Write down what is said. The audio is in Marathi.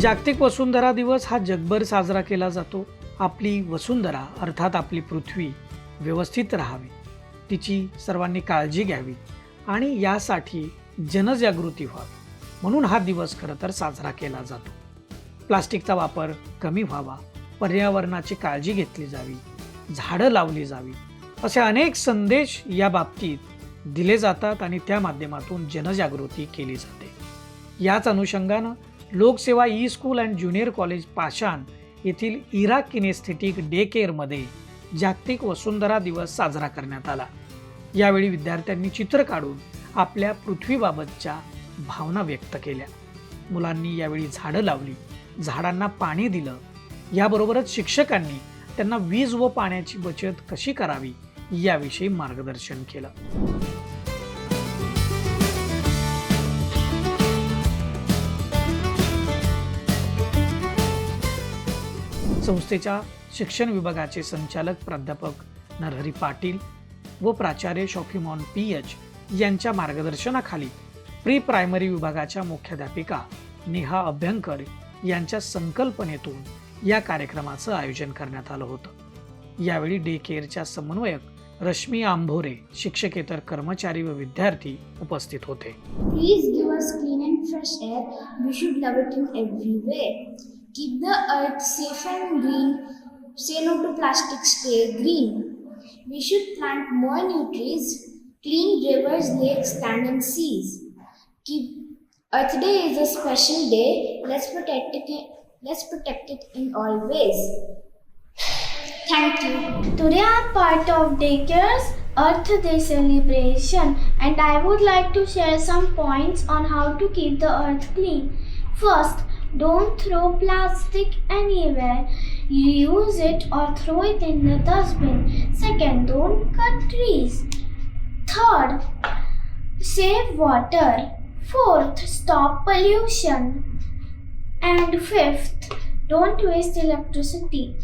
जागतिक वसुंधरा दिवस हा जगभर साजरा केला जातो. आपली वसुंधरा अर्थात आपली पृथ्वी व्यवस्थित राहावी. तिची सर्वांनी काळजी घ्यावी आणि यासाठी जनजागृती व्हावी. म्हणून हा दिवस खरं तर साजरा केला जातो. प्लास्टिकचा वापर कमी व्हावा. पर्यावरणाची काळजी घेतली जावी. झाडं लावली जावी. असे अनेक संदेश या बाबतीत दिले जातात आणि त्या माध्यमातून जनजागृती केली जाते. याच अनुषंगानं Lokseva E school and junior college Pashan येथील इरा किनेस्थेटिक डे केअरमध्ये जागतिक वसुंधरा दिवस साजरा करण्यात आला. यावेळी विद्यार्थ्यांनी चित्र काढून आपल्या पृथ्वीबाबतच्या भावना व्यक्त केल्या. मुलांनी यावेळी झाडं लावली झाडांना पाणी दिलं. याबरोबरच शिक्षकांनी त्यांना वीज व पाण्याची बचत कशी करावी याविषयी मार्गदर्शन केलं. संस्थेच्या शिक्षण विभागाचे संचालक प्राध्यापक नरहरी पाटील व प्राचार्य शॉफिमॉन पी एच यांच्या मार्गदर्शनाखाली प्री प्रायमरी विभागाच्या मुख्याध्यापिका नेहा अभ्यंकर यांच्या संकल्पनेतून या कार्यक्रमाचं आयोजन करण्यात आलं होतं. यावेळी डे केअरच्या समन्वयक रश्मी आंभोरे शिक्षकेतर कर्मचारी व विद्यार्थी उपस्थित होते. Please give us clean and fresh air we should love it in everywhere. Keep the earth safe and green. Say no to plastic, stay green. We should plant more new trees. Clean rivers, lakes, land, and seas. Keep Earth Day is a special day. Let's protect it. Let's protect it in all ways. Thank you. Today I'm part of Daycare's Earth Day celebration and I would like to share some points on how to keep the earth clean. First, don't throw plastic anywhere. Reuse it or throw it in the dustbin. Second, don't cut trees. Third, save water. Fourth, stop pollution. And fifth, don't waste electricity.